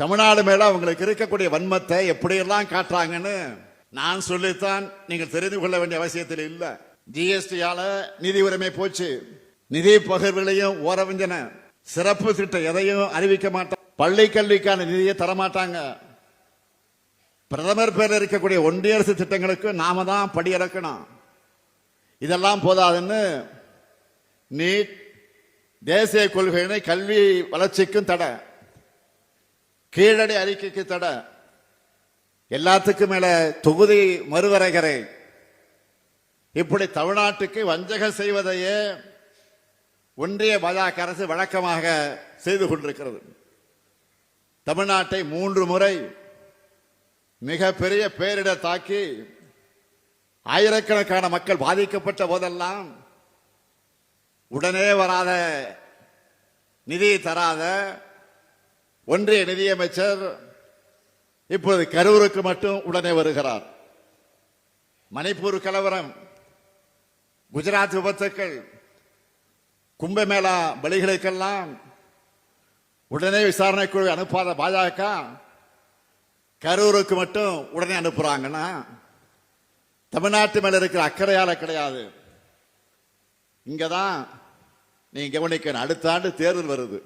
தமிழ்நாடு மேல அவங்களுக்கு இருக்கக்கூடிய வன்மத்தை எப்படியெல்லாம் காட்டுறாங்கன்னு நான் சொல்லித்தான் நீங்கள் தெரிந்து கொள்ள வேண்டிய அவசியத்தில் இல்லை. ஜிஎஸ்டியால நிதி உரிமை போச்சு. நிதி பகிர்வுகளையும் ஓரவிஞ்சன. சிறப்பு திட்டம் எதையும் அறிவிக்க மாட்டாங்க பள்ளி கல்விக்கான நிதியை தரமாட்டாங்க. பிரதமர் பேர் இருக்கக்கூடிய ஒன்றிய அரசு திட்டங்களுக்கு நாம தான் படியிறக்கணும் இதெல்லாம் போதாதுன்னு நீட் தேசிய கொள்கையினை கல்வி வளர்ச்சிக்கும் தடை. கீழடி அறிக்கைக்கு தட. எல்லாத்துக்கும் மேல தொகுதி மறுவரைகரை இப்படி தமிழ்நாட்டுக்கு வஞ்சகம் செய்வதையே ஒன்றிய பாஜக அரசு வழக்கமாக செய்து கொண்டிருக்கிறது. தமிழ்நாட்டை மூன்று முறை மிகப்பெரிய பேரிடர் தாக்கி ஆயிரக்கணக்கான மக்கள் பாதிக்கப்பட்ட போதெல்லாம் உடனே வராத நிதி தராத ஒன்றிய நிதியமைச்சர் இப்போது கரூருக்கு மட்டும் உடனே வருகிறார். மணிப்பூர் கலவரம் குஜராத் விபத்துக்கள் கும்பமேளா பலிகளுக்கெல்லாம் உடனே விசாரணை குழு அனுப்பாத பாஜக கரூருக்கு மட்டும் உடனே அனுப்புறாங்கன்னா தமிழ்நாட்டு மேல இருக்கிற அக்கறையால கிடையாது. இங்கதான் நீங்க கவனிக்கணும் அடுத்த ஆண்டு தேர்தல் வருது.